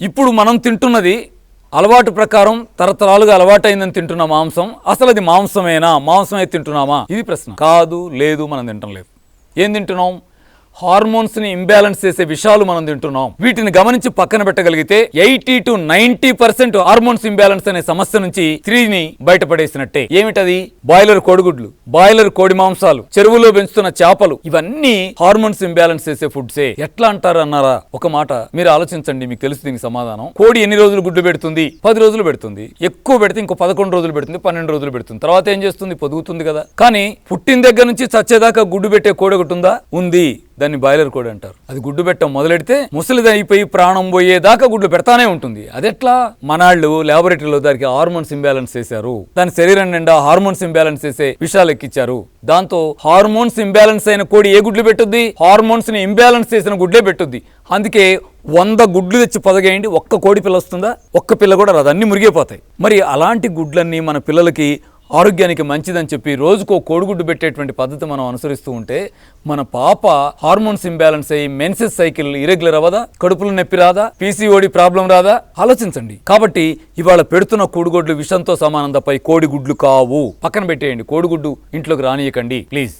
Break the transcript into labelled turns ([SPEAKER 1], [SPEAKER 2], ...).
[SPEAKER 1] ఇప్పుడు మనం తింటున్నది అలవాటు ప్రకారం తరతరాలుగా అలవాటైందని తింటున్న మాంసం. అసలు అది మాంసమేనా? మాంసమే తింటున్నామా? ఇది ప్రశ్న. కాదు లేదు మనం తింటం లేదు. ఏం తింటున్నాం? హార్మోన్స్ని ఇంబ్యాలెన్స్ చేసే విషయాలు మనం తింటున్నాం. వీటిని గమనించి పక్కన పెట్టగలిగితే eighty to ninety percent hormones imbalance అనే సమస్య నుంచి స్త్రీని బయటపడేసినట్టే. ఏమిటది? బాయిలర్ కోడిగుడ్లు బాయిలర్ కోడి మాంసాలు చెరువులో పెంచుతున్న చేపలు ఇవన్నీ హార్మోన్స్ ఇంబ్యాలెన్స్ చేసే ఫుడ్సే. ఎట్లా అంటారు అన్నారా ఒక మాట మీరు ఆలోచించండి మీకు తెలుసు దీనికి సమాధానం. కోడి ఎన్ని రోజులు గుడ్డు పెడుతుంది? పది రోజులు పెడుతుంది. ఎక్కువ పెడితే ఇంకో పదకొండు రోజులు పెడుతుంది పన్నెండు రోజులు పెడుతుంది. తర్వాత ఏం చేస్తుంది? పొదుగుతుంది కదా. కానీ పుట్టిన దగ్గర నుంచి చచ్చేదాకా గుడ్డు పెట్టే కోడి ఒకటి ఉందా? ఉంది. దాన్ని బాయిలర్ కోడి అంటారు. అది గుడ్డు పెట్టడం మొదలెడితే ముసలిది అయిపోయి ప్రాణం పోయేదాకా గుడ్లు పెడతానే ఉంటుంది. అదెట్లా? మనాళ్ళు ల్యాబొరేటరీలో దానికి హార్మోన్స్ ఇంబ్యాలెన్స్ చేశారు. దాని శరీరం నిండా హార్మోన్స్ ఇంబ్యాలెన్స్ చేసే విషయాలు ఎక్కిచ్చారు. దాంతో హార్మోన్స్ ఇంబ్యాలెన్స్ అయిన కోడి ఏ గుడ్లు పెట్టుద్ది? హార్మోన్స్ని ఇంబ్యాలెన్స్ చేసిన గుడ్లే పెట్టుద్ది. అందుకే వంద గుడ్లు తెచ్చి పొదగేయండి ఒక్క కోడి పిల్ల వస్తుందా? ఒక్క పిల్ల కూడా రాదు. అన్ని మురిగిపోతాయి. మరి అలాంటి గుడ్లన్నీ మన పిల్లలకి ఆరోగ్యానికి మంచిదని చెప్పి రోజుకో కోడిగుడ్డు పెట్టేటువంటి పద్ధతి మనం అనుసరిస్తూ ఉంటే మన పాప హార్మోన్స్ ఇంబ్యాలెన్స్ అయ్యి మెన్సెస్ సైకిల్ ఇరెగ్యులర్ అవ్వదా? కడుపులు నొప్పి రాదా? పీసీఓడి ప్రాబ్లం రాదా? ఆలోచించండి. కాబట్టి ఇవాళ పెడుతున్న కోడిగుడ్లు విషంతో సమానం తప్ప కోడిగుడ్లు కావు. పక్కన పెట్టేయండి. కోడిగుడ్డు ఇంట్లోకి రానియకండి. ప్లీజ్.